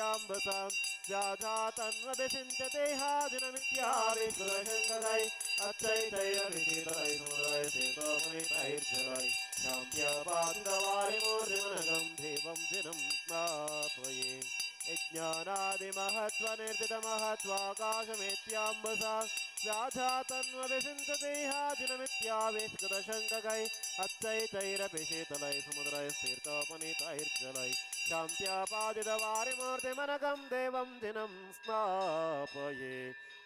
काशमेत्याम्बसां व्याजातन्वभिषिञ्चते हादिनमित्याविष्कृतशङ्करै अच्छैतैरभिषितै सुमरै सेतोमनितैर्जलै शान्त्यपादितवारिमूर्तिमनगं देवं दिनं समुद्रैस्तीर्थोपनीतैर्जलै शान्त्यापादितवारिमूर्तिमनगं देवं दिनं स्नापये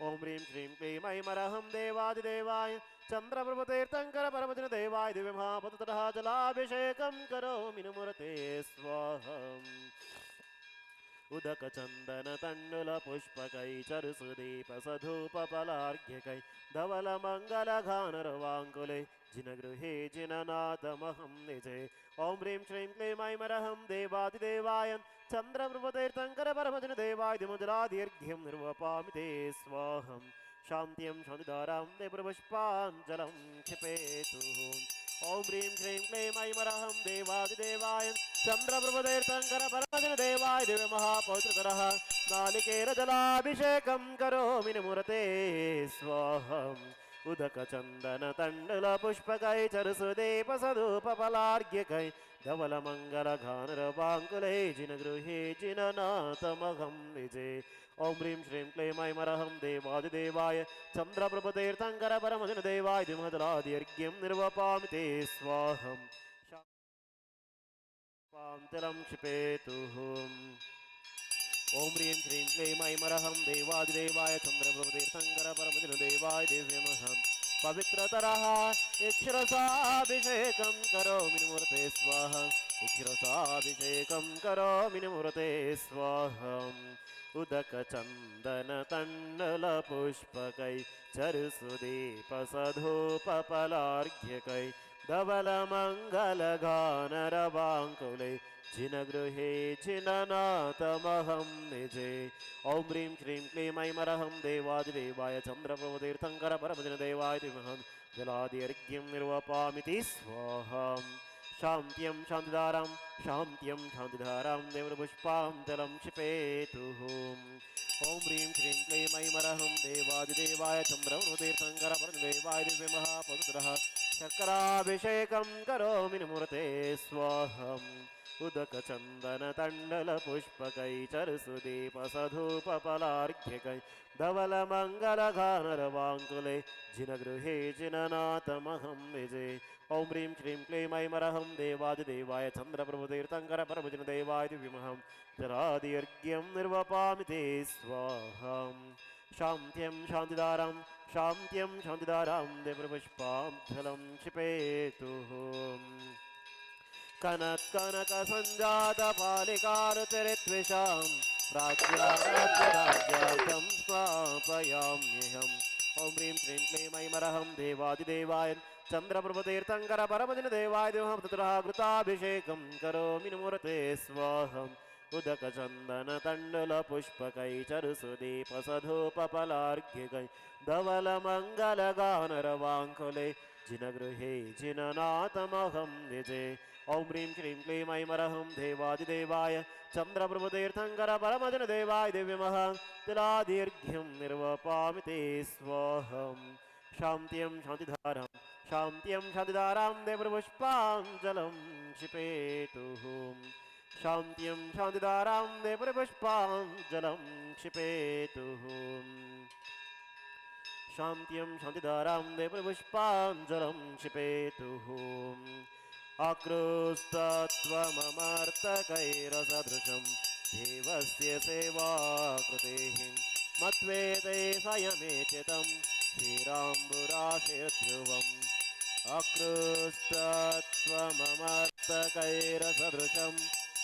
ॐ ह्रीं श्रीं क्लीं ऐमरहं देवादिदेवाय, चन्द्रप्रभुतीर्थङ्कर परमदिन देवाय दिव्यमहापततः जलाभिषेकं करोमि नुमूर्ते स्वाहम्। उदकचन्दन तण्डुल पुष्पकै चरुसुदीप सधूपफलार्घ्यकै धवलमङ्गलघानरवाङ्कुले जिनगृहे जिननाथमहं निजे। ॐ ह्रीं श्रीं क्लीं ऐमरहं देवादिदेवाय चन्द्रप्रभुतीर्थङ्कर परमजन देवाय दिमुद्रादीर्घ्यं निर्वपामि ते स्वाहम्। शान्त्यं शान्तिदारां देवपुष्पाञ्जलं क्षिपेतुः। ॐ ह्रीं श्रीं क्लीं ऐमरहं देवादिदेवाय चन्द्रप्रभुतीर्थङ्कर परमजन देवाय दिव्यमहापौत्रकरः नालिकेरजलाभिषेकं करोमि निमुरते स्वाहम्। उदकचन्दनतण्डुलपुष्पकै चरुसुदीपसदूपफलार्घ्यकै धवलमङ्गलघानरवाङ्कुलै जिनगृहे जिननाथमहं निजे ॐ ह्रीं श्रीं क्लीं ऐमरहं देवादिदेवाय चन्द्रप्रभुतीर्थङ्कर परमजन देवाय दिमदलादीर्घ्यं निर्वपामि ते स्वाहम् पाञ्चलं क्षिपेतुः। ॐ ह्रीं श्रीं क्लीं ऐमरहं देवादिदेवाय चन्द्रप्रभुतीर्थङ्कर परमजन देवाय दिव्यमहं पवित्रतरः इक्षरसाभिषेकं करोमि निमूर्ते स्वाहा इक्षरसाभिषेकं करोमि निमूर्ते स्वाहम् उदकचन्दनतण्डलपुष्पकै चरुसुदीपसधूपफलार्घ्यकै धवलमङ्गलगानरवाङ्कुले जिनगृहे जिननाथमहं निजे। ॐ ह्रीं श्रीं क्लीं ऐमरहं देवादिदेवाय चन्द्रप्रभुतीर्थङ्कर परमजन देवाय दिमहं जलादिर्घ्यं निर्वपामिति स्वाहाम् शान्त्यं शान्तिदारां, शान्त्यं शान्तिधारां देवपुष्पाञ्जलं क्षिपेतुः। ॐ ह्रीं श्रीं क्लीं ऐमरहं देवादिदेवाय चन्द्रवृतीर्थङ्कर परमदेवाय दिव्यमहापवित्रः शर्कराभिषेकं करोमि निमूर्ते स्वाहम् उदकचन्दनतण्डलपुष्पकै चरसुदीपसधूपलार्घ्यकै धवलमङ्गलघानरवाङ्कुलै जिनगृहे जिननाथमहं विजे ॐ ह्रीं श्रीं क्लीमैमरहं देवादिदेवाय चन्द्रप्रभुतीर्थङ्करप्रभुजनदेवाय विमहं जरादीर्घ्यं निर्वपामि ते स्वाहा। शान्त्यं शान्तिदारां शान्त्यं शान्तिदारां देवपुष्पां जलं क्षिपेतु। कनत्कनकसञ्जातपालिकारचरित्विषां राज्याराज्यराज्यार्थं स्थापयाम्यहम्। ॐ ह्रीं श्रीं क्लीं देवादिदेवाय चन्द्रप्रभुतीर्थङ्कर परमजन देवाय देवहं तत्रः कृताभिषेकं करोमि नमूर्ते स्वाहम्। उदकचन्दनतण्डुलपुष्पकै चरुसुदीपसधूपफलार्घ्यकै धवलमङ्गलगानरवाङ्कुले जिनगृहे जिननाथमहं निजे। ॐ ह्रीं श्रीं क्लीं ऐमरहं देवादिदेवाय। चन्द्रप्रभुतीर्थङ्कर परमजन देवाय दिव्यमः तिलादीर्घ्यं निर्वपामि ते स्वाहम् शान्त्यं शान्तिधारां शान्त्यं शान्तिधारां देवपुष्पाञ्जलं क्षिपेतुः। शान्त्यं शान्तिधारां देवपुष्पाञ्जलं क्षिपेतुः। शान्त्यं शान्तिधारां देवपुष्पाञ्जलं क्षिपेतुः आक्रोस्तत्वममर्तकैरसदृशं देवस्य सेवाकृतेः मत्वेदे स्वयमेत्यतं श्रीराम्बुराशिर्ध्रुवम् अकृस्तत्वममर्तकैरसदृशं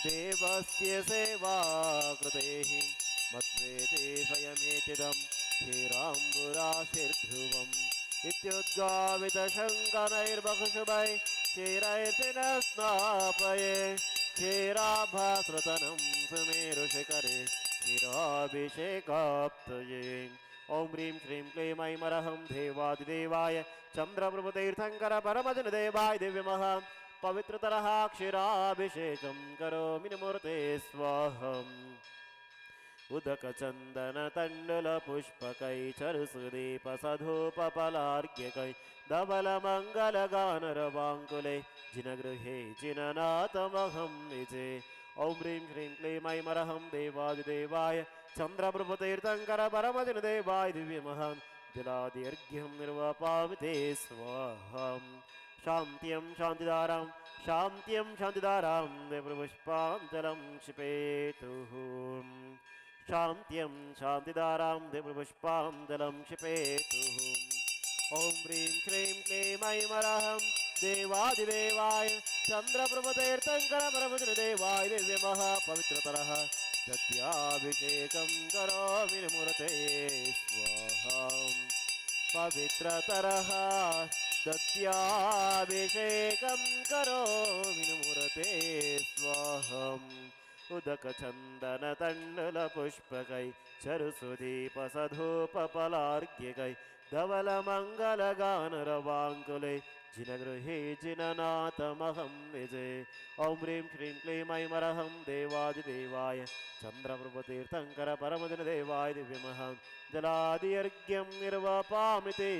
देवस्य सेवाकृतेः मत्वेते स्वयमेतिदं श्रीराम्बुराशिर्ध्रुवम् इत्युद्गावितशङ्कनैर्बहुशुभै क्षीरैर्तिनस्नापये क्षीराभासृतनं सुमेरुशिखरे क्षीराभिषेकाप्तये। ॐ ह्रीं श्रीं क्लीं ऐमरहं देवादिदेवाय चन्द्रप्रभुतीर्थङ्कर परमजन देवाय दिव्यमः पवित्रतरः क्षीराभिषेकं करोमि निमूर्ते स्वाहम्। उदकचन्दनतण्डुलपुष्पकैचरुसुदीपसधूपफलार्घ्यकै धवलमङ्गलगानरवाङ्कुले जिनगृहे जिननाथमहं निजे ॐ ह्रीं श्रीं क्लीं ऐमरहं देवादिदेवाय चन्द्रप्रभुतीर्थङ्कर परमजनदेवाय दिव्यमहं जलादिर्घ्यं निर्वपामि ते स्वाहम् शान्त्यं शान्तिदारां शान्त्यं शान्तिदारां देवपुष्पाञ्जलं क्षिपेतुः। शान्त्यं शान्तिदारां देवपुष्पाञ्जलं क्षिपेतुः। ॐ ह्रीं क्लीं क्लीं ऐमरहं देवादिदेवाय चन्द्रप्रभुतीर्थङ्करपरमजनदेवाय दिव्यमः पवित्रतरः सत्याभिषेकं करोमि मूर्ते स्वाहा। पवित्रतरः। दद्याभिषेकं करोमि मूर्ते स्वाहम् उदकचन्दनतण्डुलपुष्पकै चरुसुदीपसधूपफलार्घ्यकै धवलमङ्गलगानरवाङ्कुले, जिनगृहे जिननाथमहं निजे ॐ ह्रीं श्रीं क्लीं ऐमरहं देवादिदेवाय, चन्द्रप्रभुतीर्थङ्कर परमजनदेवाय दिव्यमहं, जलादियर्घ्यं निर्वपामि ते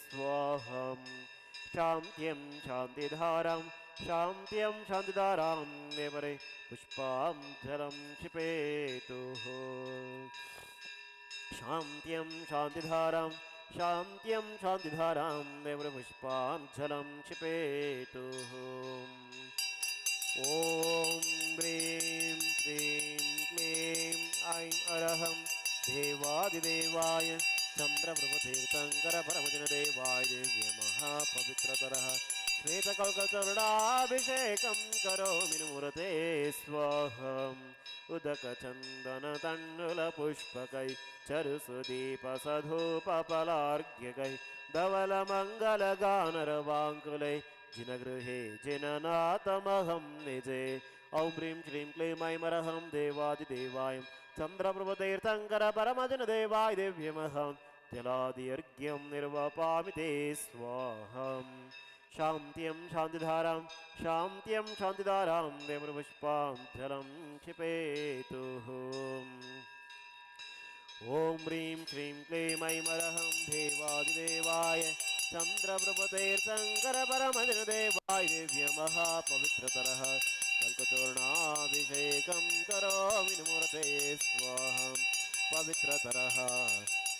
स्वाहम् शान्त्यं शान्तिधारां शान्त्यं शान्तिधारां देवरे पुष्पाञ्जलं क्षिपेतुः। शान्त्यं शान्तिधारां शान्त्यं शान्तिधारां देवरे पुष्पाञ्जलं क्षिपेतुः। ॐ ह्रीं श्रीं क्लीं ऐं अरहं देवादिदेवाय चन्द्रप्रभुतीर्थङ्कर परमजनदेवाय दिव्यमहापवित्रतरः श्वेतकल्कचरणाभिषेकं करोमि मूर्ते स्वहम्। उदकचन्दनतण्डुलपुष्पकै चरुसुदीपसधूपफलार्घ्यकै धवलमङ्गलगानरवाङ्कुलै, जिनगृहे जिननाथमहं निजे। ॐ ह्रीं श्रीं क्लीं ऐमरहं देवादिदेवाय चन्द्रप्रभुतीर्थङ्कर परमजनदेवाय दिव्यमहं जलादियर्घ्यं निर्वपामि ते स्वाहम्। शान्त्यं शान्तिधारां शान्त्यं शान्तिधारां देवपुष्पाञ्जलं क्षिपेतुः। ॐ ह्रीं श्रीं क्लीं ऐमरहं देवादिदेवाय चन्द्रप्रभुतीर्थङ्कर परमजनदेवाय दिव्यमहापवित्रतरः कल्कचूर्णाभिषेकं करोमि मूर्ते स्वाहं पवित्रतरः।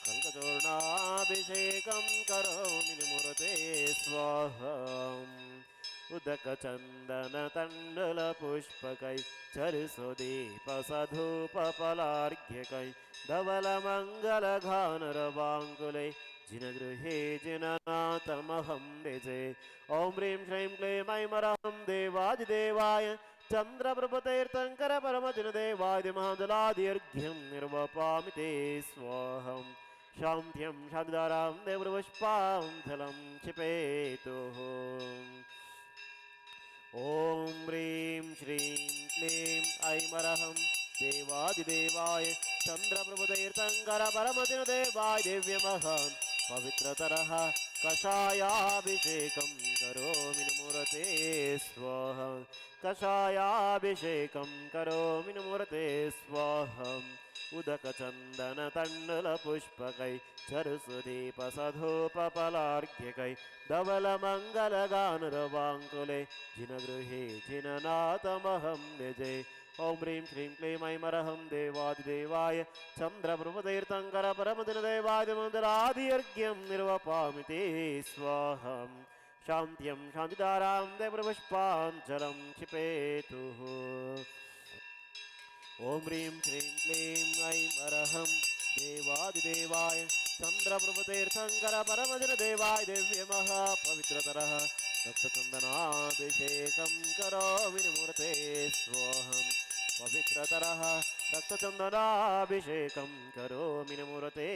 कल्कचूर्णाभिषेकं करोमि मूर्ते स्वाहम् उदकचन्दनतण्डुलपुष्पकै, चरुसुदीपसधूपफलार्घ्यकै, धवलमङ्गलघानरवाङ्कुले, जिनगृहे जिननाथमहं निजे ॐ ह्रीं श्रीं क्लीं ऐमरहं देवादिदेवाय चन्द्रप्रभुतीर्थङ्कर परमजनदेवाय महाजलादिर्घ्यं निर्वपामि ते स्वाहम्। शान्त्यं शान्तिदारां देवपुष्पाञ्जलं क्षिपेतुः। ॐ ह्रीं श्रीं क्लीं ऐमरहं देवादिदेवाय चन्द्रप्रभुतीर्थङ्कर परमदिनदेवाय दिव्यमहं पवित्रतरः कषायाभिषेकं करोमि मूर्ते स्वाहा कषायाभिषेकं करोमि मूर्ते स्वाहम् उदकचन्दनतण्डुलपुष्पकै चरुसुदीपसधूपफलार्घ्यकै धवलमङ्गलगानरवाङ्कुले जिनगृहे जिननाथमहं निजे ॐ ह्रीं श्रीं क्लीं ऐमरहं देवादिदेवाय चन्द्रप्रभुतीर्थङ्कर परमदिनदेवाय मन्दरादियर्घ्यं निर्वपामि ते स्वाहम् शान्त्यं शान्तिदारां देवपुष्पाञ्जलं क्षिपेतुः। ॐ ह्रीं श्रीं क्लीं ऐं अरहं देवादिदेवाय चन्द्रप्रभुतीर्थङ्कर परमजनदेवाय दिव्यमः पवित्रतरः रक्तचन्दनाभिषेकं करोमि मूर्ते स्वहं पवित्रतरः रक्तचन्दनाभिषेकं करोमि मूर्ते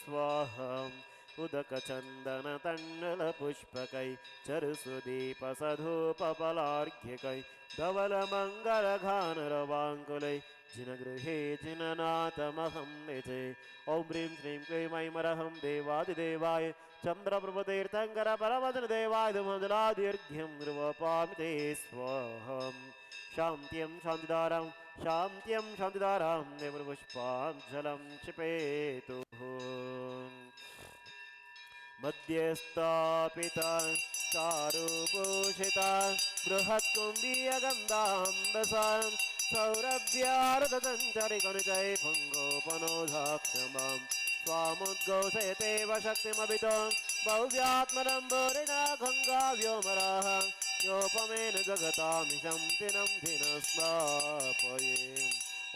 स्वाहम् उदकचन्दनतण्डुलपुष्पकै चरुसुदीपसधूपफलार्घ्यकै धवलमङ्गलघानरवाङ्कुलै जिनगृहे जिननाथमहं निजे ॐ ह्रीं श्रीं क्लीं ऐमरहं देवादिदेवाय। चन्द्रप्रभुतीर्थङ्कर परमदनदेवाय मदलादीर्घ्यं नृवपामि ते स्वहम् शान्त्यं शान्तिदारां, शान्त्यं शान्तिधारां देवपुष्पाञ्जलं क्षिपेतुः। मध्यस्थापिता चारुभूषिता बृहत्कुम्भीयगन्धाम्बसा सौरभ्यारदञ्चरिगणितै भङ्गोपनोधाक्षमां स्वामुद्घोषयतेव शक्तिमभितो भव्यात्मनम्बरिणा गङ्गाव्योमराः योपमेन जगतामिशं दिनं दिनस्नापये।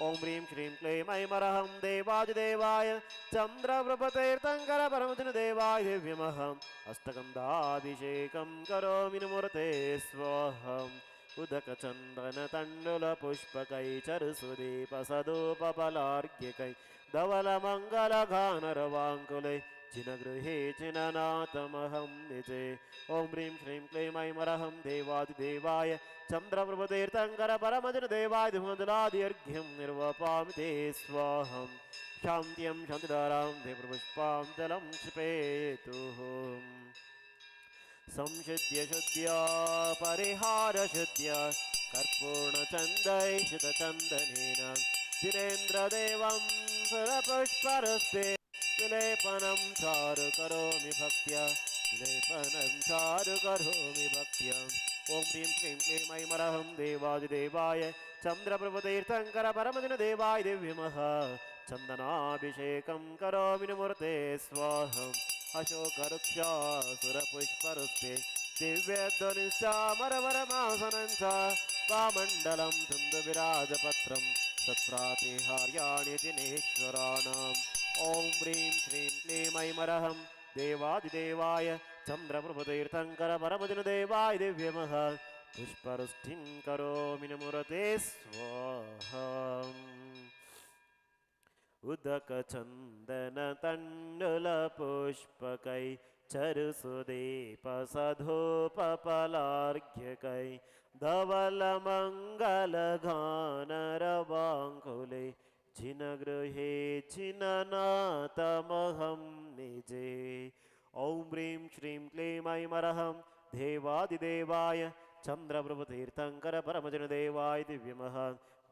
ॐ ह्रीं श्रीं क्लीं ऐमरहं देवादिदेवाय चन्द्रप्रभतेर्तङ्कर परमदिनदेवाय दिव्यमहम् अष्टगन्धाभिषेकं करोमि नमूर्ते स्वहम्। उदकचन्दनतण्डुलपुष्पकैचरुसुदीपसदोपबलार्घ्यकै धवलमङ्गलघानरवाङ्कुलै जिनगृहे चिननाथमहं निजे ॐ ह्रीं श्रीं क्लीं ऐमरहं देवादिदेवाय चन्द्रप्रभुतीर्थङ्कर परमजनदेवाय धुमदलादिर्घ्यं निर्वपामि ते स्वाहं। शान्त्यं शान्तिधारां देवपुष्पां जलं क्षिपेतुः। संशुद्ध्य शुद्ध्या परिहारशुद्ध्या कर्पूर्णचन्दैषितचन्दनेन जिनेन्द्रदेवं सुरपुष्परस्ते विलेपनं चारु करोमि भक्त्या। विलेपनं चारु करोमि भक्त्या। ॐ ह्रीं क्लीं क्लीं ऐमरहं देवादिदेवाय चन्द्रप्रभुतीर्थङ्कर परमदिनदेवाय दिव्यमः चन्दनाभिषेकं करोमि निमूर्ते स्वाहम् अशोकरुक्षासुरपुष्परुस्ते दिव्यध्वनिश्चामरवरमासनं च वामण्डलं तुन्दुविराजपत्रं सत्प्रातिहार्याणि दिनेश्वराणाम् ॐ ह्रीं श्रीं क्लीं ऐमरहं देवादिदेवाय चन्द्रप्रभुतीर्थङ्कर परमदिनदेवाय दिव्यमः पुष्परुष्टिं करोमि नमुरते स्वाहा उदकचन्दनतण्डुलपुष्पकै चरुसुदीपसधोपपलार्घ्यकै धवलमङ्गलघानरवाङ्कुले जिनगृहे जिननाथमहं निजे। ॐ ह्रीं श्रीं क्लीं ऐमरहं देवादिदेवाय, चन्द्रप्रभुतीर्थङ्कर परमजनदेवाय दिव्यमः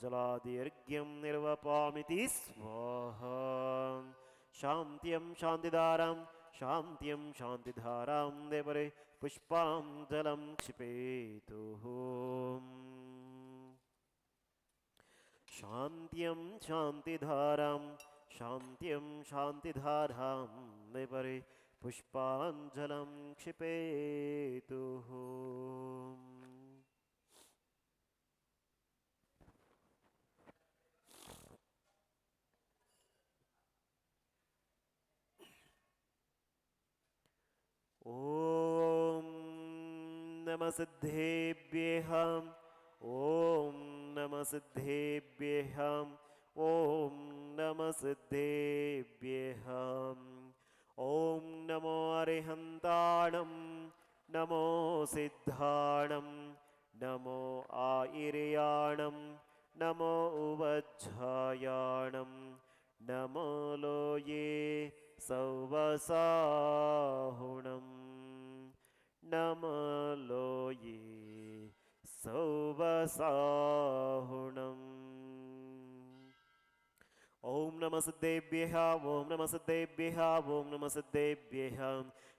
जलादिर्घ्यं निर्वपामिति स्वाहा। शान्त्यं शान्तिधारां शान्त्यं शान्तिधारां देवरे पुष्पाञ्जलं क्षिपेतुः। शान्त्यं शान्तिधारां शान्त्यं शान्तिधारां देवरे, पुष्पाञ्जलं क्षिपेतुः। ॐ नमः सिद्धेभ्यः ॐ नमः सिद्धेभ्यः ॐ नमः सिद्धेभ्यः ॐ नमो अरिहन्ताणं नमो सिद्धाणं नमो आयिर्याणं नमो उवज्झायाणं नमो लोये सौवसाहुणं। नमलोये सौवसाहुणम् नमः सिद्धेभ्यः ॐ नमः सिद्धेभ्यः ॐ नमः सिद्धेभ्यः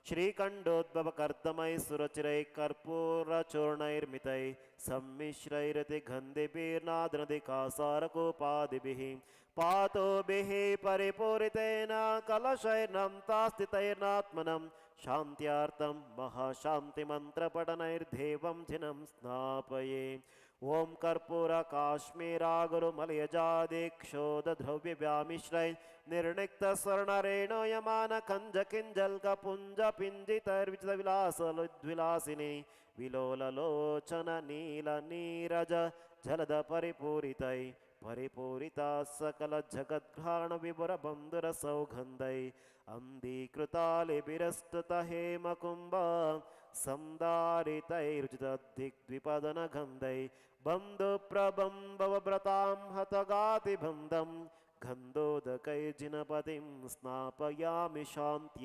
श्रीकण्डोद्भवकर्दमैः सुरचिरैः कर्पूरचूर्णैर्मितैः सम्मिश्रैरतिगन्धिभिर्नादनदिकासारकोपादिभिः पातोभिः परिपूरितेन कलशैर्नन्तास्थितैर्नात्मनं शान्त्यार्थं महाशान्तिमन्त्रपठनैर्देवं जिनं स्नापये ॐ कर्पूरकाश्मीरागुरुमलयजादिक्षोदद्रव्यव्यामिश्रै निर्णिक्तस्वर्णरेणोयमानकञ्जकिञ्जल्कपुञ्जपिञ्जितैर्विचितविलासलुद्विलासिनी विलोललोचननीलनीरज जलदपरिपूरितै परिपूरिता सकलजगद्घ्राणविपुरबन्धुरसौगन्धै अन्दीकृतालिभिरस्तुतहेमकुम्भ सन्दारितैरुचितदिग्द्विपदनगन्धै बन्धुप्रबम्बव्रतां हतगातिबन्धं गन्धोदकैर्जिनपतिं स्नापयामि शांत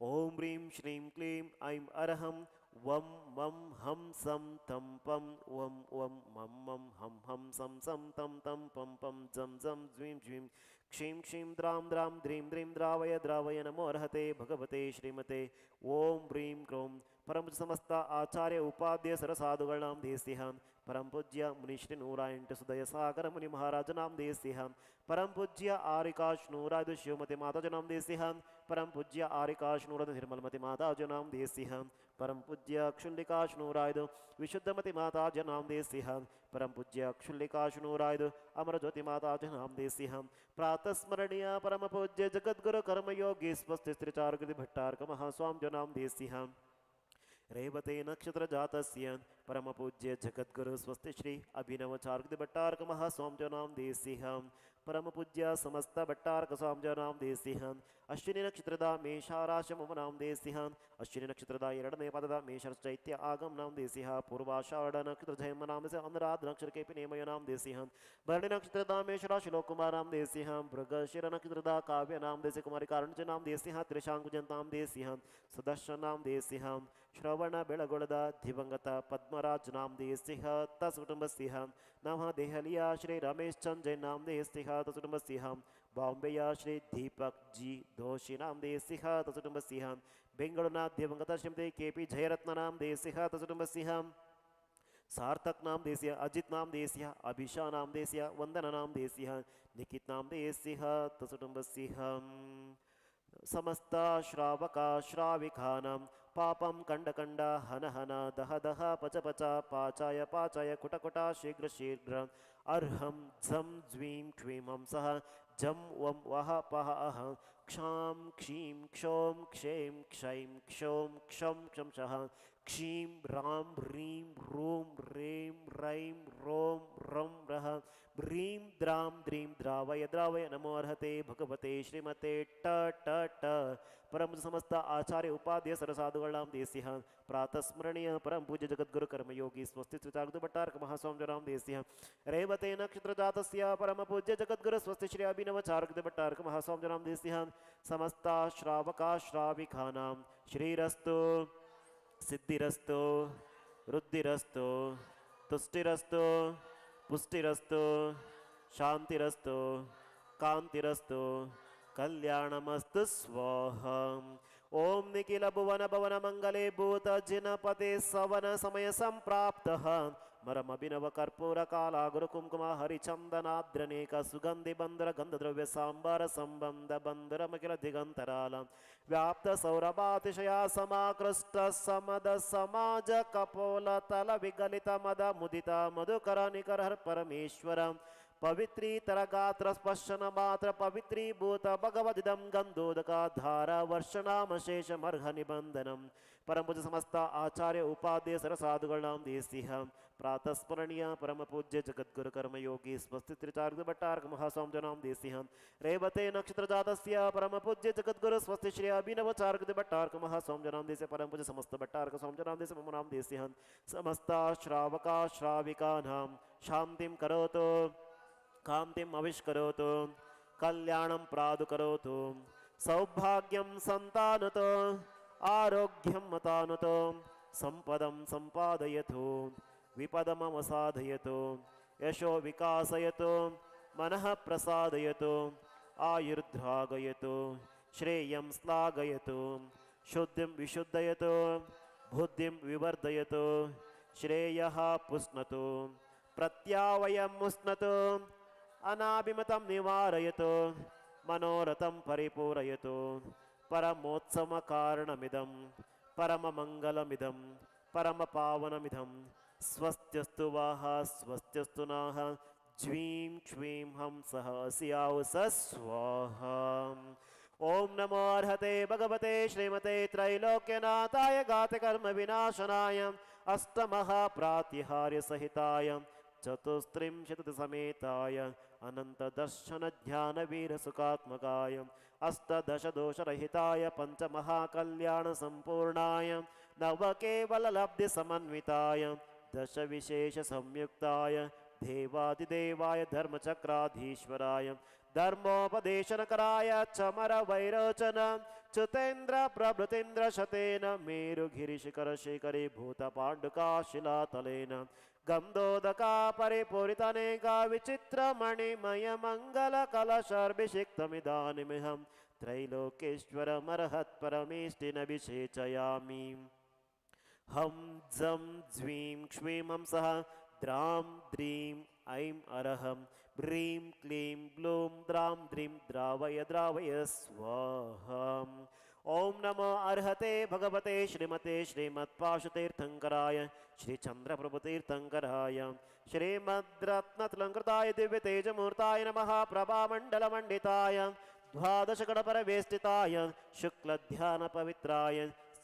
ओं ह्रीं श्रीं क्लीं ऐं अर्हं वं वम हम सं तम पम वं वं मम मम हम हम सं सं तम तम पम पम जम जम ज्वीं ज्वीं। क्षीं क्षीं द्रां द्रां द्रीं द्रीं द्रावय द्रावय नमो अर्हते भगवते श्रीमते। ओं ह्रीं क्रों ಪರಮ ಪೂಜ್ಯ ಸಮಸ್ತ ಆಚಾರ್ಯ ಉಪಾಧ್ಯ ಸರಸಾಧುಗಳಾಂ ದೇಸ್ತಿಹಾಂ ಪರಂ ಪೂಜ್ಯ ಮುನಿ ಶ್ರೀ ನೂರ ಎಂಟು ಸುದಯ ಸಾಗರ ಮುನಿ ಮಹಾರಾಜನಾಂ ದೇಸ್ತಿಹಾಂ ಪರಂ ಪೂಜ್ಯ ಆರಿಕಾಶ್ ನೂರಾಯ್ದು ಶಿವಮತಿ ಮಾತಾಜನಾಂ ದೇಸ್ತಿಹಾಂ ಪರಂ ಪೂಜ್ಯ ಆರಿಕಾಶ್ ನೂರದ ನಿರ್ಮಲಮತಿ ಮಾತಾಜನಾಂ ದೇಸ್ತಿಹಾಂ ಪರಂ ಪೂಜ್ಯ ಕ್ಷುಲ್ಲಿಕಾಶ್ ನೂರಾಯ್ದು ವಿಶುದ್ಧಮತಿ ಮಾತಾಜನಾಂ ದೇಸ್ತಿಹಾಂ ಪರಂ ಪೂಜ್ಯ ಕ್ಷುಲ್ಲಿಕಾಶ್ ನೂರಾಯ್ದು ಅಮರ ಜ್ಯೋತಿ ಮಾತಾಜನಾಂ ದೇಸ್ತಿಹಾಂ ಪ್ರಾತಃ ಸ್ಮರಣೀಯ ಪರಮ ಪೂಜ್ಯ ಜಗದ್ಗುರು ಕರ್ಮಯೋಗಿ ಸ್ವಸ್ತಿ ಸ್ತ್ರೀಚಾರುಗತಿ ಭಟ್ಟಾರ್ಕ ಮಹಾಸ್ವಾಂ ಜನಾಂ रेवते नक्षत्र जात परम पूज्य जगद्गुरु स्वस्ति श्री अभिनव चारुद भट्टारक महास्वामजो परम पूज्य समस्त भट्टारक स्वामजो नाम अश्विनी नक्षत्रद मेषाराश मम नाम देसिह। अश्विनी नक्षत्रद एरडने पदद मेषश्चैत्य आगम नाम देसिह। पूर्वाषाढ़ नक्षत्र जयम नाम से अनुराध नक्षत्र के नियमय नाम देसिह। भरणी नक्षत्रद मेषराश लोकुमार नाम देसिह नक्षत्रद काव्य नाम कुमारी कारणज नाम देसिह। त्रिशांकुजन सुदर्शन नाम देसिह। ಶ್ರವಣ ಬೆಳಗೊಳದ ದಿವಂಗತ ಪದ್ಮರಾಜ್ ನಾಮ್ ದೇಸಿಹ ತಸ್ ಕುಟುಂಬ ಸಿಂಹ ನಮಃ ದೆಹಲಿಯ ಶ್ರೀ ರಮೇಶ್ ಚಂದ್ ಜೈನ್ ನಾಮ್ ದೇಸಿಹ ತಸ್ ಕುಟುಂಬ ಸಿಂಹ ಬಾಂಬೆಯ ಶ್ರೀ ದೀಪಕ್ ಜಿ ದೋಶಿ ನಾಮ್ ದೇಸಿಹ ತಸ್ ಕುಟುಂಬ ಸಿಂಹ ಬೆಂಗಳೂರಿನ ದಿವಂಗತ ಶ್ರೀಮತಿ ಕೆ ಪಿ ಜಯರತ್ನ ನಾಮ್ ದೇಸಿಹ ತಸ್ ಕುಟುಂಬ ಸಿಂಹ सार्थक नाम देसिया अजित नाम देसिया अभिषा नाम देसिया वंदना नाम देसिया निकित नाम देसिह तसुटुम्बसिहं समस्त श्रावका श्राविकानां पापं खण्डखण्ड हन हन, दह दह, पच पच, पाचाय पाचाय, कुट कुट, शीघ्र शीघ्र। अर्हं, झं, ज्वीं क्वीं हंसः झं वं वः पह, अह। क्षां, क्षीं, क्षौ, क्षे, क्षैं, क्षौ, क्षं क्षंशः क्षीम राम ह्रीं रों रें रैं रोम रं रह ह्रीं द्रां द्रीं द्रावय द्रावय नमो अर्हते भगवते श्रीमते ट ट ट परम समस्त आचार्य उपाध्याय सरसाधुगणां देस्यः प्रातः परम पूज्य जगद्गुरु कर्मयोगी स्वस्ति श्रीताग्दु भट्टार्क महास्वामिजनां देस्यः रेवते जात परम पूज्य जगद्गुरु स्वस्ति श्री अभिनव चारुग्द भट्टार्क महास्वामिजनां देस्यः समस्ता श्रावका श्राविकानां श्रीरस्तु ಸಿದ್ಧಿರಸ್ತು, ವೃದ್ಧಿರಸ್ತು, ತುಷ್ಟಿರಸ್ತು, ಪುಷ್ಟಿರಸ್ತು, ಶಾಂತಿರಸ್ತು, ಕಾಂತಿರಸ್ತು, ಕಲ್ಯಾಣಮಸ್ತು ಸ್ವಾಹ. ಓಂ ನಿಖಿಲ ಭುವನ ಭವನ ಮಂಗಲೇ ಭೂತ ಜಿನಪತೆ ಸವನ ಸಮಯ ಸಂಪ್ರಾಪ್ತಃ. ಮರಮಭಿನವ ಕರ್ಪೂರ ಕಾಲ ಗುರು ಕುಂಕುಮ ಹರಿಚಂದನಾದ್ರನೇಕ ಸುಗಂಧಿ ಬಂಧುರ ಗಂಧದ್ರವ್ಯ ಸಾಂಬಾರ ಸಂಬಂಧ ಬಂಧುರ ಮಕಿಲ ದಿಗಂತರಾಲ ವ್ಯಾಪ್ತ ಸೌರಭಾತಿಶಯ ಸಮಾಕೃಷ್ಟ ಸಮದ ಸಮಾಜ ಕಪೋಲ ತಲ ವಿಗಲಿತ ಮದ ಮುದಿತ ಮಧುಕರ ನಿಕರ ಪರಮೇಶ್ವರ पवित्री तरगात्र स्पर्शन मात्र पवित्रीभूत भगवदिदं निबंधनम परम पूज समस्त आचार्य उपादेय सरसाधुगणां देसिह। प्रातस्मरणीय परमपूज्य जगद्गुरुकर्मयोगी स्वस्तित्रिचार्गभट्टार्गमहास्वामिजनां देसिह। रेवते नक्षत्रजातस्य परमपूज्य जगद्गुरु स्वस्ति श्री अभिनवचार्गभट्टार्गमहास्वामिजनां परम परमपुज समस्त भट्टार्गस्वामिजनां देशे मम नाम देसिह। समस्ता श्रावका नाम शांतिम करोतु। ಕಾಂತಿಂ ಆವಿಷ್ಕರೋತು ಕಲ್ಯಾಣಂ ಪ್ರಾದುಕರೋತು ಸೌಭಾಗ್ಯಂ ಸಂತಾನತು ಆರೋಗ್ಯಂ ಮತಾನುತು ಸಂಪದಂ ಸಂಪಾದಯತು ವಿಪದಮವಸಾಧಯತು ಯಶೋ ವಿಕಾಸಯತು ಮನಃ ಪ್ರಸಾದಯತು ಆಯುರ್ಧ್ರಾಗಯತು ಶ್ರೇಯಂ ಶ್ಲಾಘಯತು ಶುದ್ಧಿಂ ವಿಶುದ್ಧಯತು ಬುದ್ಧಿಂ ವಿವರ್ಧಯತು ಶ್ರೇಯ ಪುಷ್ಣತು ಪ್ರತ್ಯಾವಯಂ ಮುಸ್ನತು अनाभिमतं निवारयतु, मनोरथं परिपूरयतु। परमोत्समकारणमिदं, परममङ्गलमिदं, परमपावनमिदं। स्वस्थ्यस्तु वाह स्वस्थ्यस्तु नाह, ज्वीं क्ष्वीं हम सह स्याौ स्वाहा। ओम नमो अर्हते भगवते श्रीमते त्रैलोक्यनाथाय गातकर्म विनाशनाय अष्टमः प्रातिहार्य सहिताय चतुस्त्रिंशत् समेताय अनंतर्शन ध्यानवीर सुखात्मकाय अस्तोषरिताय पंचमहाल्याणसंपूर्णा नवकलब्धसमता दश विशेष संयुक्ताय देवादिदेवाय धर्मचक्राधीश्वराय, धर्मोपदेशनकराय चमरवैरोचन चुतेन्द्र प्रभृतीन्द्र शतेन मेरुगिरिशिखरशिखरे भूतपाण्डुकाशिलातलेन गन्धोदका परिपूरितनेका विचित्रमणिमयमङ्गलकलशर्भिषिक्तमिदानीमिहं त्रैलोकेश्वरमर्हत्परमेष्टिनभिषेचयामि। हं जं ज्वीं क्ष्वीं हंसः द्रां, द्रीं, ऐं अरहं ह्रीं क्लीं ग्लूं द्रां, द्रीं, द्रावय द्रावय ఓం నమో అర్హతే భగవతే శ్రీమతే శ్రీమత్పాశుతీర్థంకరాయ శ్రీచంద్రప్రభుతీర్థంకరాయ శ్రీమద్రత్నతులంకృతాయ దివ్యతేజమూర్తాయ నమ ప్రభామండలమండితాయ ద్వాదశగణపరవేష్టితాయ శుక్లధ్యానపవిత్రాయ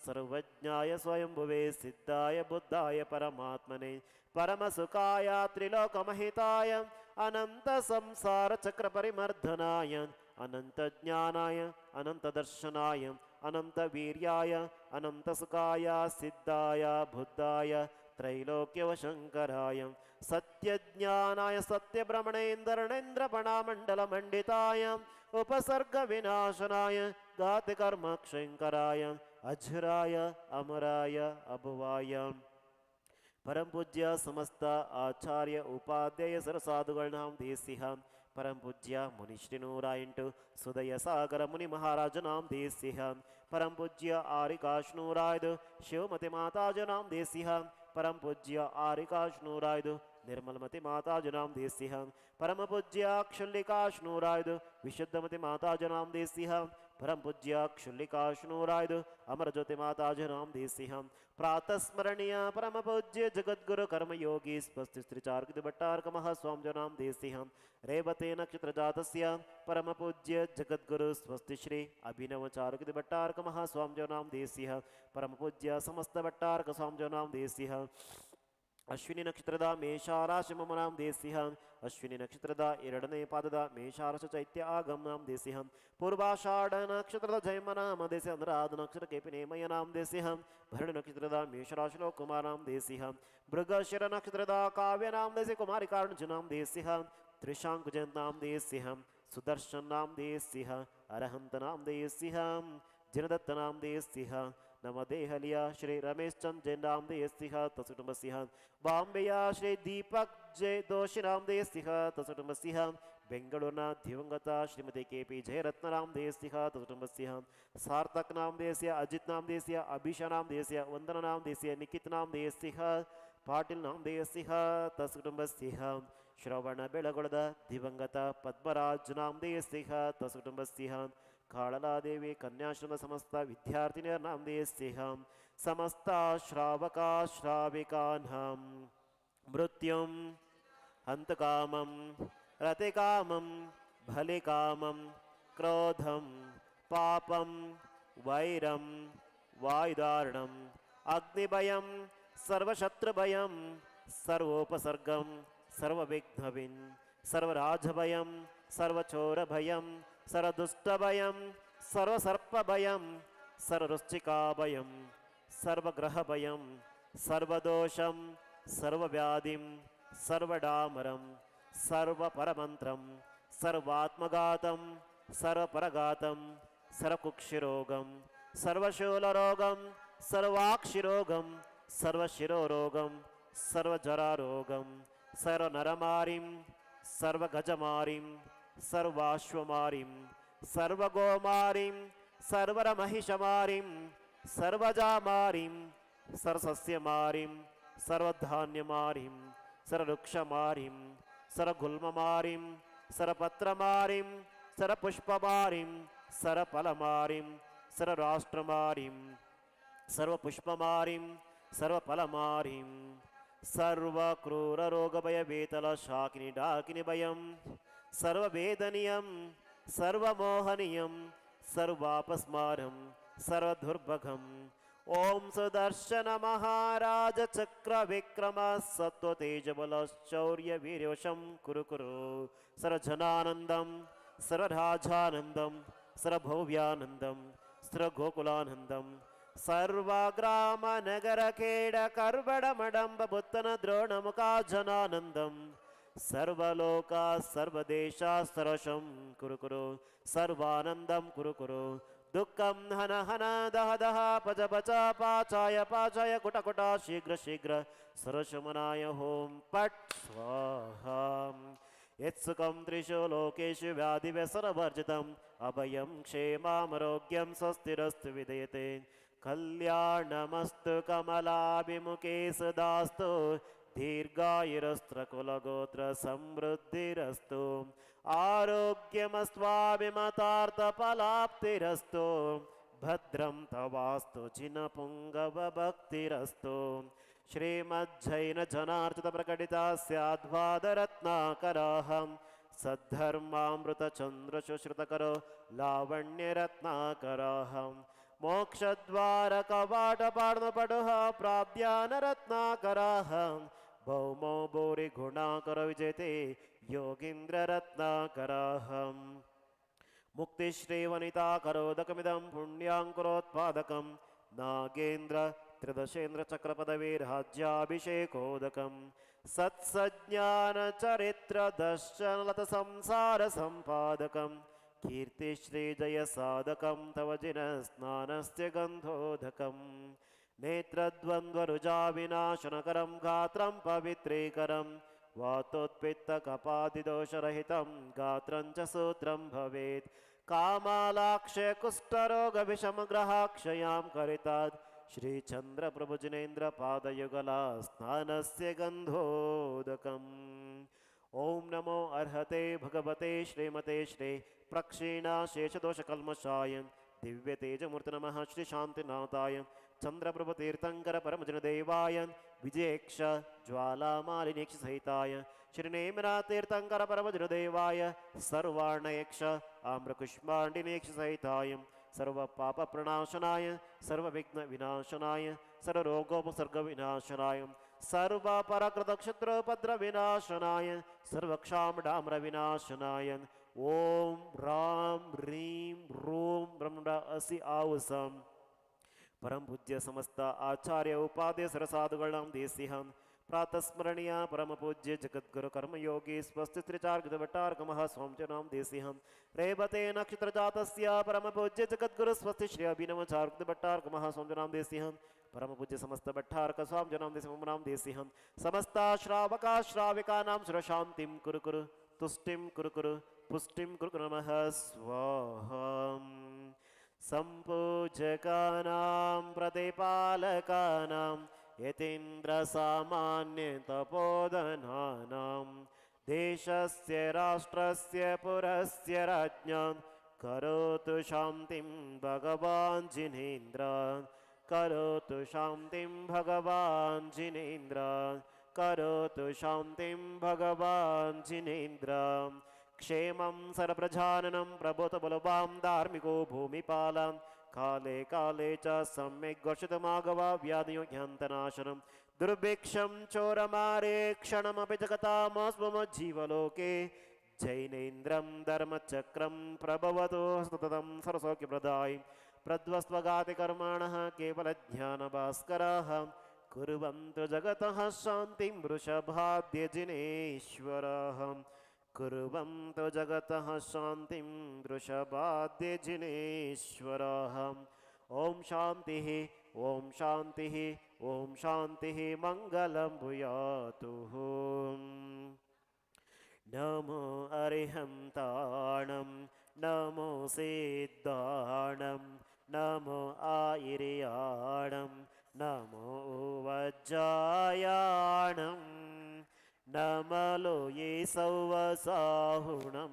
సర్వజ్ఞాయ స్వయంభువే సిద్ధాయ బుద్ధాయ పరమాత్మనే పరమసుఖాయ త్రిలోకమహితాయ అనంత సంసార చక్ర పరిమర్ధనాయ అనంత జ్ఞానాయ అనంత దర్శనాయ अनन्तवीर्याय अनन्तसुखाय सिद्धाय बुद्धाय त्रैलोक्यवशङ्कराय सत्यज्ञानाय सत्यभ्रमणेन्द्रणेन्द्रपणामण्डलमण्डिताय उपसर्गविनाशनाय घातिकर्मक्षङ्कराय अझराय अमराय अभुवाय परम पूज्य समस्त ಆಚಾರ್ಯ ಉಪಾಧ್ಯಾಯ ಸರಸಾಧುಗಳನ್ನ ದೇಸಿಹ పరం పూజ్య ముని మునిశ్రీనూరాయింటు సుదయ సాగర ముని మహారాజనాం దేశిహం పరం పూజ్య ఆరికాష్ణూరాయుడు శివమతి మాతాజనాం దేశిహం పరం పూజ్య ఆరికాష్ణూరాయుడు నిర్మలమతి మాతాజనాం దేశిహం పరమ పూజ్య అక్షుల్లికాష్ణూరాయుడు విశుద్ధమతి మాతాజనాం దేశిహం परम पूज्य क्षुल्लिकाश्नूरायद अमर ज्योति माताज रामधि सिंह प्रातः स्मरणीय परम पूज्य जगद्गुरु कर्मयोगी स्वस्ति श्रीचार्गदिभट्टार्कम स्वाम जो रामधि सिंह रेवते नक्षत्र जात परम पूज्य जगद्गुरु स्वस्ति श्री अभिनव चारुगदिभट्टार्कम स्वाम जो रामधि सिंह परम पूज्य समस्त भट्टारक स्वाम जो रामधि सिंह ಅಶ್ವಿನಿ ನಕ್ಷತ್ರದ ಮೇಷಾರಾಶಿ ಮಮ ನಾಂ ದೇಸಿಹಂ ಅಶ್ವಿನಿ ನಕ್ಷತ್ರದ ಎರಡನೇ ಪಾದದ ಮೇಷಾರಾಶ ಚೈತ್ಯ ಆಗಮ್ ನಾಂ ದೇಸಿಹಂ ಪೂರ್ವಾಷಾಢ ನಕ್ಷತ್ರದ ಜೈಮ ನಾಮ ದೇಸಿ ಅನುರಾಧ ನಕ್ಷತ್ರ ಕೇಪಿನೇ ಮಯ ನಾಂ ದೇಸಿಹಂ ಭರಣಿ ನಕ್ಷತ್ರದ ಮೇಷರಾಶಿಲೋ ಕುಮಾರ್ ನಾಂ ದೇಸಿಹಂ ಮೃಗಶಿರ ನಕ್ಷತ್ರದ ಕಾವ್ಯ ನಾಂ ದೇಸಿ ಕುಮಾರಿ ಕಾರಣ ನಾಂ ದೇಸಿಹಂ ತ್ರಿಶಾಂಕ್ ಜಯಂತ್ ನಾಂ ದೇಸಿಹಂ ಸುದರ್ಶನ್ ನಾಂ ದೇಸಿಹ ಅರಹಂತ ನಾಂ ದೇಸಿಹಂ ಜಿನದತ್ತ ನಾಂ ದೇಸಿಹ ನಮ ದೇಹಲಿಯ ಶ್ರೀ ರಮೇಶ್ ಚಂದ್ ಜೈನ್ ರಾಮ್ ದೇಸಿಹ ತಸುಟುಂಬಸಿಹ ಬಾಂಬೆಯ ಶ್ರೀ ದೀಪಕ್ ಜೈ ದೋಷಿ ರಾಮ್ ದೇಸಿಹ ತಸುಟುಂಬಸಿಹ ಬೆಂಗಳೂರಿನ ದಿವಂಗತ ಶ್ರೀಮತಿ ಕೆ ಪಿ ಜಯರತ್ನ ರಾಮ್ ದೇಸಿಹ ತಸುಟುಂಬಸಿಹ ಸಾರ್ಥಕ್ ನಾಮ್ ದೇಸಿಯ ಅಜಿತ್ ನಾಮ್ ದೇಸಿಯ ಅಭಿಷಾ ನಾಮ್ ದೇಸಿಯ ವಂದನ ನಾಮ್ ದೇಸಿಯ ನಿಖಿತ್ ನಾಮ್ ದೇಸಿಹ ಪಾಟೀಲ್ ನಾಮ್ ದೇಸಿಹ ತಸುಟುಂಬಸಿಹ ಶ್ರವಣ ಬೆಳಗೊಳದ ದಿವಂಗತ ಪದ್ಮರಾಜ್ ನಾಮ್ ದೇಸಿಹ ತಸುಟುಂಬಸಿಹ ಕಾಳಲಾದೇವಿ ಕನ್ಯಾಶ್ರಮ ಸಮಸ್ತ ವಿದ್ಯಾರ್ಥಿನಿಯರ ನಾಮ ದೇಸ್ತಿಹಂ ಸಮಸ್ತ ಶ್ರಾವಕಾ ಶ್ರಾವಿಕಾನ್ಹಂ ಮೃತ್ಯುಂ ಹಂತಕಾಮಂ ರತಿಕಾಮಂ ಫಲಿಕಾಮಂ ಕ್ರೋಧಂ ಪಾಪಂ ವೈರಂ ವಾಯುಧಾರಣಂ ಅಗ್ನಿಭಯಂ ಸರ್ವಶತ್ರುಭಯಂ ಸರ್ವೋಪಸರ್ಗಂ ಸರ್ವವಿಘ್ನವಿನ್ ಸರ್ವರಾಜಭಯಂ ಸರ್ವಚೋರಭಯಂ సరదుష్ట భయం సర్వసర్ప సర్వదుష్టభయం సర్వసర్పభయం సర్వరుష్చికాభయం సర్వగ్రహభయం సర్వదోషం సర్వవ్యాధిం సర్వడామరం సర్వపరమంత్రం సర్వాత్మఘాతం సర్వపరఘాతం సర్వకుక్షిరోగం సర్వశూలరోగం సర్వాక్షిరోగం సర్వశిరోరోగం సర్వజరారోగం సర్వనరమారిం సర్వగజమారిం सर्वाश्वमारीं सर्वगोमारीं सर्वरमहिषमारीं सर्वजामारीं सरसस्यमारीं सर्वधान्यमारीं सरवृक्षमारीं सरगुल्ममारीं सरपत्रमारीं सरपुष्पमारीं सरफलमारीं सरराष्ट्रमारीं सर्वपुष्पमारीं सर्वफलमारीं सर्वक्रूररोगभयवेतलशाकिनि डाकिनि भयं సర్వవేదనీయం సర్వమోహనీయం సర్వాపస్మారం సర్వదుర్భగం. ఓం సుదర్శన మహారాజ చక్ర విక్రమ సత్వతేజబలశ్చౌర్య వీర్యోషం కురు కురు. సర్వజనానందం సర్వరాజానందం సర్వభవ్యానందం సర్వగోకులానందం. సర్వగ్రామ కేడ కర్బడ ద్రోణముఖా జనానందం. सर्वलोका सर्वदेशा सरशं कुरु कुरु सर्वानन्दं कुरु कुरु दुःखं हन हन दह दह पच पच पाचाय पाचाय कुट कुट शीघ्र शीघ्र सरशमनाय हों पट् स्वाहा यत्सुखं त्रिषु लोकेषु व्याधिव्यसनवर्जितम् अभयं क्षेमामरोग्यं स्वस्तिरस्तु विधेयते कल्याणमस्तु कमलाभिमुखे सदास्तु दीर्घायुरस्त्रकुलगोत्र समृद्धिरस्तु आरोग्यमस्त्वाभिमतार्थफलाप्तिरस्तु। भद्रं तवास्तु जिनपुङ्गवभक्तिरस्तु श्रीमज्जैनजनार्चितप्रकटिता स्याद्वादरत्नाकराः सद्धर्मामृतचन्द्रशुश्रुतकरो लावण्यरत्नाकराः मोक्षद्वारकवाटपार्णपटुः प्राप्यानरत्नाकराः भौमो भूरिगुणाकरविजयते योगीन्द्ररत्नाकराः मुक्तिश्रीवनिताकरोदकमिदं पुण्याङ्कुरोत्पादकं नागेन्द्र त्रिदशेन्द्रचक्रपदवीर्हाज्याभिषेकोदकं सत्सज्ञानचरित्रदर्शनलतसंसारसम्पादकं कीर्तिश्रीजयसाधकं तव जिनस्नानस्य गन्धोदकम् नेत्रद्वन्द्वरुजाविनाशनकरं गात्रं पवित्रीकरं वातोत्पित्तकपादिदोषरहितं गात्रं च सूत्रं भवेत्। कामालाक्षयकुष्ठरोगविषमग्रहाक्षयां करितात् श्रीचन्द्रप्रभुजिनेन्द्रपादयुगला स्नानस्य गन्धोदकम्। ॐ नमो अर्हते भगवते श्रीमते श्री प्रक्षीणाशेषदोषकल्मषाय। नमः श्रीशान्तिनाथाय। चन्द्रप्रभुतीर्थङ्कर परमजनदेवाय विजयेक्ष ज्वालामालिनेक्षसहिताय श्रीनेमिनातीर्थङ्कर परमजनदेवाय सर्वाणयक्ष आम्रकुष्माण्डिनेक्षसहिताय सर्वपापप्रणाशनाय सर्वविघ्नविनाशनाय सर्वरोगोपसर्गविनाशनाय सर्वपरकृतक्षत्रोपद्रविनाशनाय सर्वक्षामडाम्रविनाशनाय ॐ रां ह्रीं रूं ब्रह्मण असि आवसम् परम पूज्य समस्त आचार्य उपाध्य सरसाधुगणां देसिहं। प्रातस्मरणीय परम पूज्य जगद्गुरु कर्मयोगी स्वस्ति त्रिचार्गवटार्गमः स्वांचनां देसिहं। रेवते नक्षत्रजातस्य परम पूज्य जगद्गुरु स्वस्ति श्री अभिनवचार्गवटार्गमः स्वांचनां देसिहं। परम पूज्य समस्त भट्टार्क स्वांजनां देसिहं देसिहं। समस्ताश्रावकाश्राविकानां सुरशान्तिं कुरु कुरु। तुष्टिं कुरु कुरु। पुष्टिं कुरु कुरु नमः। स्वाहा। सम्पूजकानां प्रतिपालकानां यतीन्द्रसामान्यतपोधनानां देशस्य राष्ट्रस्य पुरस्य राज्ञां करोतु शान्तिं भगवान् जिनेन्द्र करोतु शान्तिं भगवान् जिनेन्द्र करोतु शान्तिं भगवान् जिनेन्द्र क्षेमं सरप्रजाननं प्रबोधबलवां धार्मिको भूमिपालं काले काले च सम्यक् घोषितमागवा व्याधियो ह्यन्तनाशनं दुर्भिक्षं चोरमारे क्षणमपि जगतामस्मज्जीवलोके जैनेन्द्रं धर्मचक्रं प्रभवतो सततं सरसौख्यप्रदाय प्रद्वस्त्वगातिकर्माणः केवलज्ञानभास्कराः कुर्वन्तु जगतः शान्तिं वृषभाद्यजिनेश्वराः कुर्वन्तु जगतः शान्तिं वृषभाद्यजिनेश्वराः ॐ शान्तिः ॐ शान्तिः ॐ शान्तिः मङ्गलं भूयातु। नमो अरिहन्ताणं नमो सिद्धाणं, नमो आयिर्याणं, नमो वज्जायाणं నమలో ఏ సౌవసాహుణం